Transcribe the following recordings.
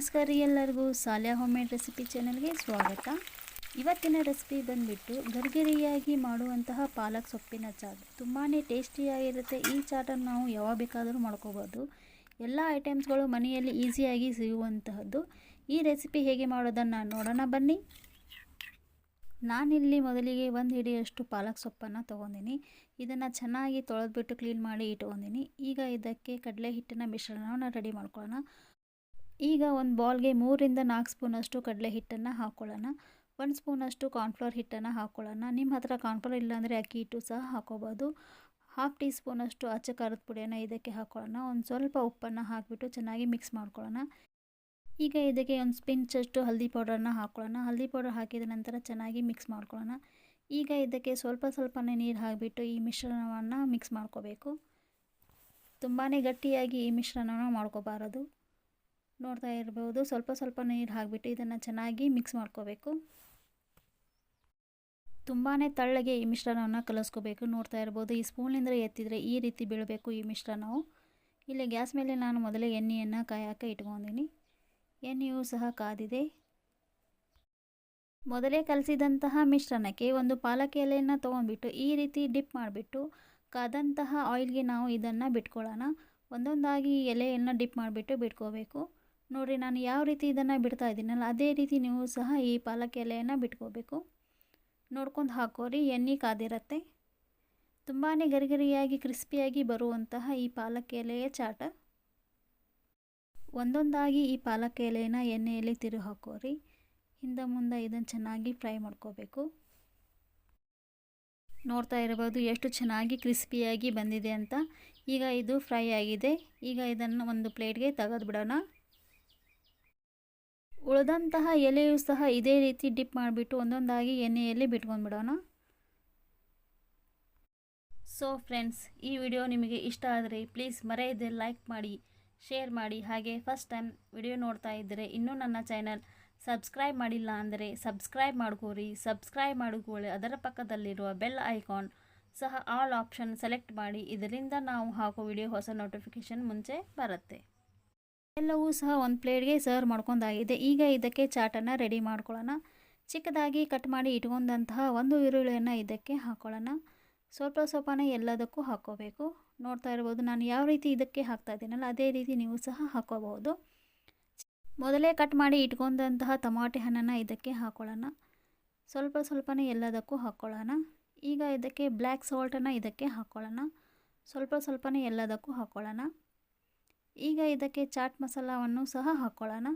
ನಮಸ್ಕಾರ ರೀ ಎಲ್ಲರಿಗೂ. ಸಾಲ್ಯಾ ಹೋಮ್ ಮೇಡ್ ರೆಸಿಪಿ ಚಾನಲ್ಗೆ ಸ್ವಾಗತ. ಇವತ್ತಿನ ರೆಸಿಪಿ ಬಂದುಬಿಟ್ಟು ಗರ್ಗಿರಿಯಾಗಿ ಮಾಡುವಂತಹ ಪಾಲಕ್ ಸೊಪ್ಪಿನ ಚಾಟ್. ತುಂಬಾ ಟೇಸ್ಟಿಯಾಗಿರುತ್ತೆ. ಈ ಚಾಟನ್ನು ನಾವು ಯಾವಾಗ ಬೇಕಾದರೂ ಮಾಡ್ಕೋಬೋದು. ಎಲ್ಲ ಐಟಮ್ಸ್ಗಳು ಮನೆಯಲ್ಲಿ ಈಸಿಯಾಗಿ ಸಿಗುವಂತಹದ್ದು. ಈ ರೆಸಿಪಿ ಹೇಗೆ ಮಾಡೋದನ್ನು ನೋಡೋಣ ಬನ್ನಿ. ನಾನಿಲ್ಲಿ ಮೊದಲಿಗೆ ಒಂದು ಹಿಡಿಯಷ್ಟು ಪಾಲಕ್ ಸೊಪ್ಪನ್ನು ತೊಗೊಂಡಿನಿ. ಇದನ್ನು ಚೆನ್ನಾಗಿ ತೊಳೆದ್ಬಿಟ್ಟು ಕ್ಲೀನ್ ಮಾಡಿ ಇಟ್ಕೊಂಡಿನಿ. ಈಗ ಇದಕ್ಕೆ ಕಡಲೆ ಹಿಟ್ಟಿನ ಮಿಶ್ರಣವನ್ನು ರೆಡಿ ಮಾಡ್ಕೊಳ್ಳೋಣ. ಈಗ ಒಂದು ಬಾಲ್ಗೆ ಮೂರಿಂದ ನಾಲ್ಕು ಸ್ಪೂನಷ್ಟು ಕಡಲೆ ಹಿಟ್ಟನ್ನು ಹಾಕ್ಕೊಳ್ಳೋಣ ಒಂದು ಸ್ಪೂನಷ್ಟು ಕಾರ್ನ್ಫ್ಲವರ್ ಹಿಟ್ಟನ್ನು ಹಾಕ್ಕೊಳ್ಳೋಣ ನಿಮ್ಮ ಹತ್ರ ಕಾರ್ನ್ಫ್ಲವರ್ ಇಲ್ಲಾಂದರೆ ಅಕ್ಕಿ ಹಿಟ್ಟು ಸಹ ಹಾಕೋಬೋದು. ಹಾಫ್ ಟೀ ಸ್ಪೂನಷ್ಟು ಅಚ್ಚ ಖಾರದ ಪುಡಿಯನ್ನು ಇದಕ್ಕೆ ಹಾಕ್ಕೊಳ್ಳೋಣ ಒಂದು ಸ್ವಲ್ಪ ಉಪ್ಪನ್ನು ಹಾಕಿಬಿಟ್ಟು ಚೆನ್ನಾಗಿ ಮಿಕ್ಸ್ ಮಾಡ್ಕೊಳ್ಳೋಣ. ಈಗ ಇದಕ್ಕೆ ಒಂದು ಸ್ಪಿಂಚಷ್ಟು ಹಲ್ದಿ ಪೌಡರನ್ನ ಹಾಕ್ಕೊಳ್ಳೋಣ ಹಲ್ದಿ ಪೌಡರ್ ಹಾಕಿದ ನಂತರ ಚೆನ್ನಾಗಿ ಮಿಕ್ಸ್ ಮಾಡ್ಕೊಳ್ಳೋಣ. ಈಗ ಇದಕ್ಕೆ ಸ್ವಲ್ಪ ಸ್ವಲ್ಪನೇ ನೀರು ಹಾಕಿಬಿಟ್ಟು ಈ ಮಿಶ್ರಣವನ್ನು ಮಿಕ್ಸ್ ಮಾಡ್ಕೋಬೇಕು. ತುಂಬಾ ಗಟ್ಟಿಯಾಗಿ ಈ ಮಿಶ್ರಣವನ್ನು ಮಾಡ್ಕೋಬಾರದು. ನೋಡ್ತಾ ಇರ್ಬೋದು. ಸ್ವಲ್ಪ ಸ್ವಲ್ಪ ನೀರು ಹಾಕಿಬಿಟ್ಟು ಇದನ್ನು ಚೆನ್ನಾಗಿ ಮಿಕ್ಸ್ ಮಾಡ್ಕೋಬೇಕು. ತುಂಬಾ ತಳ್ಳಗೆ ಈ ಮಿಶ್ರಣವನ್ನು ಕಲಿಸ್ಕೋಬೇಕು. ನೋಡ್ತಾ ಇರ್ಬೋದು, ಈ ಸ್ಪೂನಿಂದ ಎತ್ತಿದರೆ ಈ ರೀತಿ ಬೀಳಬೇಕು ಈ ಮಿಶ್ರಣವು. ಇಲ್ಲಿ ಗ್ಯಾಸ್ ಮೇಲೆ ನಾನು ಮೊದಲೇ ಎಣ್ಣೆಯನ್ನು ಕಾಯಕ್ಕೆ ಇಟ್ಕೊಂಡಿನಿ. ಎಣ್ಣೆಯು ಸಹ ಕಾದಿದೆ. ಮೊದಲೇ ಕಲಸಿದಂತಹ ಮಿಶ್ರಣಕ್ಕೆ ಒಂದು ಪಾಲಕ್ ಎಲೆಯನ್ನು ತೊಗೊಂಡ್ಬಿಟ್ಟು ಈ ರೀತಿ ಡಿಪ್ ಮಾಡಿಬಿಟ್ಟು ಕಾದಂತಹ ಆಯಿಲ್ಗೆ ನಾವು ಇದನ್ನು ಬಿಟ್ಕೊಳ್ಳೋಣ. ಒಂದೊಂದಾಗಿ ಎಲೆಯನ್ನು ಡಿಪ್ ಮಾಡಿಬಿಟ್ಟು ಬಿಟ್ಕೋಬೇಕು. ನೋಡಿರಿ, ನಾನು ಯಾವ ರೀತಿ ಇದನ್ನು ಬಿಡ್ತಾ ಇದ್ದೀನಲ್ಲ, ಅದೇ ರೀತಿ ನೀವು ಸಹ ಈ ಪಾಲಕ್ ಎಲೆಯನ್ನು ಬಿಟ್ಕೋಬೇಕು. ನೋಡ್ಕೊಂಡು ಹಾಕೋರಿ, ಎಣ್ಣೆ ಕಾದಿರತ್ತೆ. ತುಂಬಾ ಗರಿಗರಿಯಾಗಿ, ಕ್ರಿಸ್ಪಿಯಾಗಿ ಬರುವಂತಹ ಈ ಪಾಲಕ್ ಎಲೆಯ ಚಾಟ. ಒಂದೊಂದಾಗಿ ಈ ಪಾಲಕ್ ಎಲೆಯನ್ನು ಎಣ್ಣೆಯಲ್ಲಿ ತಿರು ಹಾಕೋರಿ. ಹಿಂದೆ ಮುಂದೆ ಇದನ್ನು ಚೆನ್ನಾಗಿ ಫ್ರೈ ಮಾಡ್ಕೋಬೇಕು. ನೋಡ್ತಾ ಇರ್ಬೋದು, ಎಷ್ಟು ಚೆನ್ನಾಗಿ ಕ್ರಿಸ್ಪಿಯಾಗಿ ಬಂದಿದೆ ಅಂತ. ಈಗ ಇದು ಫ್ರೈ ಆಗಿದೆ. ಈಗ ಇದನ್ನು ಒಂದು ಪ್ಲೇಟ್ಗೆ ತೆಗೆದು ಬಿಡೋಣ ಉಳಿದಂತಹ ಎಲೆಯೂ ಸಹ ಇದೇ ರೀತಿ ಡಿಪ್ ಮಾಡಿಬಿಟ್ಟು ಒಂದೊಂದಾಗಿ ಎಣ್ಣೆಯಲ್ಲಿ ಬಿಟ್ಕೊಂಡ್ಬಿಡೋಣ. ಸೊ ಫ್ರೆಂಡ್ಸ್ ಈ ವಿಡಿಯೋ ನಿಮಗೆ ಇಷ್ಟ ಆದರೆ ಪ್ಲೀಸ್ ಮರೆಯದೆ ಲೈಕ್ ಮಾಡಿ ಶೇರ್ ಮಾಡಿ, ಹಾಗೆ ಫಸ್ಟ್ ಟೈಮ್ ವಿಡಿಯೋ ನೋಡ್ತಾ ಇದ್ದರೆ ಇನ್ನೂ ನನ್ನ ಚಾನಲ್ ಸಬ್ಸ್ಕ್ರೈಬ್ ಮಾಡಿಲ್ಲ ಅಂದರೆ ಸಬ್ಸ್ಕ್ರೈಬ್ ಮಾಡ್ಕೋರಿ. ಸಬ್ಸ್ಕ್ರೈಬ್ ಮಾಡಿಕೊಳ್ಳಿ ಅದರ ಪಕ್ಕದಲ್ಲಿರುವ ಬೆಲ್ ಐಕಾನ್ ಸಹ ಆಲ್ ಆಪ್ಷನ್ ಸೆಲೆಕ್ಟ್ ಮಾಡಿ, ಇದರಿಂದ ನಾವು ಹಾಕೋ ವಿಡಿಯೋ ಹೊಸ ನೋಟಿಫಿಕೇಷನ್ ಮುಂಚೆ ಬರುತ್ತೆ. ಎಲ್ಲವೂ ಸಹ ಒಂದು ಪ್ಲೇಟ್ಗೆ ಸರ್ವ್ ಮಾಡ್ಕೊಂಡಾಗಿದೆ. ಈಗ ಇದಕ್ಕೆ ಚಾಟನ್ನು ರೆಡಿ ಮಾಡ್ಕೊಳ್ಳೋಣ. ಚಿಕ್ಕದಾಗಿ ಕಟ್ ಮಾಡಿ ಇಟ್ಕೊಂಡಂತಹ ಒಂದು ಈರುಳ್ಳಿಯನ್ನು ಇದಕ್ಕೆ ಹಾಕ್ಕೊಳ್ಳೋಣ ಸ್ವಲ್ಪ ಸ್ವಲ್ಪನೇ ಎಲ್ಲದಕ್ಕೂ ಹಾಕ್ಕೋಬೇಕು. ನೋಡ್ತಾ ಇರ್ಬೋದು ನಾನು ಯಾವ ರೀತಿ ಇದಕ್ಕೆ ಹಾಕ್ತಾ ಇದ್ದೀನಲ್ಲ, ಅದೇ ರೀತಿ ನೀವು ಸಹ ಹಾಕ್ಕೋಬಹುದು. ಮೊದಲೇ ಕಟ್ ಮಾಡಿ ಇಟ್ಕೊಂಡಂತಹ ಟಮಾಟೆ ಹಣ್ಣನ್ನು ಇದಕ್ಕೆ ಹಾಕ್ಕೊಳ್ಳೋಣ ಸ್ವಲ್ಪ ಸ್ವಲ್ಪನೇ ಎಲ್ಲದಕ್ಕೂ ಹಾಕ್ಕೊಳ್ಳೋಣ. ಈಗ ಇದಕ್ಕೆ ಬ್ಲ್ಯಾಕ್ ಸಾಲ್ಟನ್ನು ಇದಕ್ಕೆ ಹಾಕ್ಕೊಳ್ಳೋಣ. ಸ್ವಲ್ಪ ಸ್ವಲ್ಪನೇ ಎಲ್ಲದಕ್ಕೂ ಹಾಕ್ಕೊಳ್ಳೋಣ. ಈಗ ಇದಕ್ಕೆ ಚಾಟ್ ಮಸಾಲವನ್ನು ಸಹ ಹಾಕ್ಕೊಳ್ಳೋಣ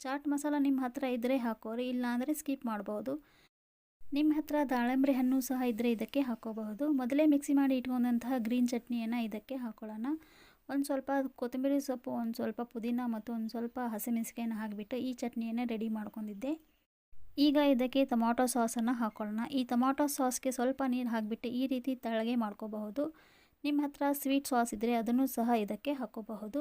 ಚಾಟ್ ಮಸಾಲ ನಿಮ್ಮ ಹತ್ರ ಇದ್ದರೆ ಹಾಕೋರಿ, ಇಲ್ಲಾಂದರೆ ಸ್ಕಿಪ್ ಮಾಡ್ಬೋದು. ನಿಮ್ಮ ಹತ್ರ ದಾಳಿಂಬೆ ಹಣ್ಣು ಸಹ ಇದ್ದರೆ ಇದಕ್ಕೆ ಹಾಕೋಬಹುದು. ಮೊದಲೇ ಮಿಕ್ಸಿ ಮಾಡಿ ಇಟ್ಕೊಂಡಂತಹ ಗ್ರೀನ್ ಚಟ್ನಿಯನ್ನು ಇದಕ್ಕೆ ಹಾಕೊಳ್ಳೋಣ. ಒಂದು ಸ್ವಲ್ಪ ಕೊತ್ತಂಬರಿ ಸೊಪ್ಪು, ಒಂದು ಸ್ವಲ್ಪ ಪುದೀನ ಮತ್ತು ಒಂದು ಸ್ವಲ್ಪ ಹಸಿಮೆಣಸಿಕಾಯನ್ನು ಹಾಕಿಬಿಟ್ಟು ಈ ಚಟ್ನಿಯನ್ನು ರೆಡಿ ಮಾಡ್ಕೊಂಡಿದ್ದೆ. ಈಗ ಇದಕ್ಕೆ ಟೊಮಾಟೊ ಸಾಸನ್ನು ಹಾಕೊಳ್ಳೋಣ. ಈ ಟೊಮಾಟೊ ಸಾಸ್ಗೆ ಸ್ವಲ್ಪ ನೀರು ಹಾಕಿಬಿಟ್ಟು ಈ ರೀತಿ ತಳಗೆ ಮಾಡ್ಕೋಬಹುದು. ನಿಮ್ಮ ಹತ್ರ ಸ್ವೀಟ್ ಸಾಸ್ ಇದ್ದರೆ ಅದನ್ನು ಸಹ ಇದಕ್ಕೆ ಹಾಕೋಬಹುದು.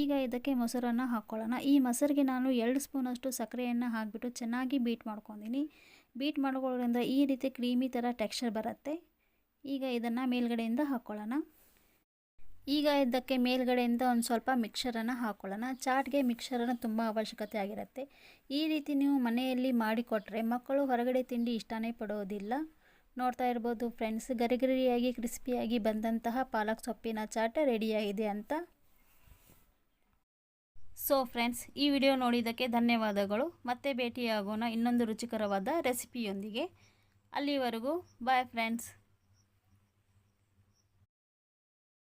ಈಗ ಇದಕ್ಕೆ ಮೊಸರನ್ನು ಹಾಕ್ಕೊಳ್ಳೋಣ. ಈ ಮೊಸರಿಗೆ ನಾನು ಎರಡು ಸ್ಪೂನಷ್ಟು ಸಕ್ಕರೆಯನ್ನು ಹಾಕಿಬಿಟ್ಟು ಚೆನ್ನಾಗಿ ಬೀಟ್ ಮಾಡ್ಕೊಂಡಿನಿ ಬೀಟ್ ಮಾಡ್ಕೊಳ್ಳೋದ್ರಿಂದ ಈ ರೀತಿ ಕ್ರೀಮಿ ಥರ ಟೆಕ್ಸ್ಚರ್ ಬರುತ್ತೆ. ಈಗ ಇದನ್ನು ಮೇಲ್ಗಡೆಯಿಂದ ಹಾಕ್ಕೊಳ್ಳೋಣ. ಈಗ ಇದಕ್ಕೆ ಮೇಲ್ಗಡೆಯಿಂದ ಒಂದು ಸ್ವಲ್ಪ ಮಿಕ್ಸರನ್ನು ಹಾಕ್ಕೊಳ್ಳೋಣ. ಚಾಟ್ಗೆ ಮಿಕ್ಸರನ್ನು ತುಂಬ ಅವಶ್ಯಕತೆ ಆಗಿರುತ್ತೆ. ಈ ರೀತಿ ನೀವು ಮನೆಯಲ್ಲಿ ಮಾಡಿಕೊಟ್ರೆ ಮಕ್ಕಳು ಹೊರಗಡೆ ತಿಂಡಿ ಇಷ್ಟನೇ ಪಡೋದಿಲ್ಲ. ನೋಡ್ತಾ ಇರ್ಬೋದು ಫ್ರೆಂಡ್ಸ್ ಗರಿಗರಿಯಾಗಿ ಕ್ರಿಸ್ಪಿಯಾಗಿ ಬಂದಂತಹ ಪಾಲಕ್ ಸೊಪ್ಪಿನ ಚಾಟ್ ರೆಡಿಯಾಗಿದೆ ಅಂತ. ಸೊ ಫ್ರೆಂಡ್ಸ್ ಈ ವಿಡಿಯೋ ನೋಡಿದ್ದಕ್ಕೆ ಧನ್ಯವಾದಗಳು. ಮತ್ತೆ ಭೇಟಿಯಾಗೋಣ ಇನ್ನೊಂದು ರುಚಿಕರವಾದ ರೆಸಿಪಿಯೊಂದಿಗೆ. ಅಲ್ಲಿವರೆಗೂ ಬಾಯ್ ಫ್ರೆಂಡ್ಸ್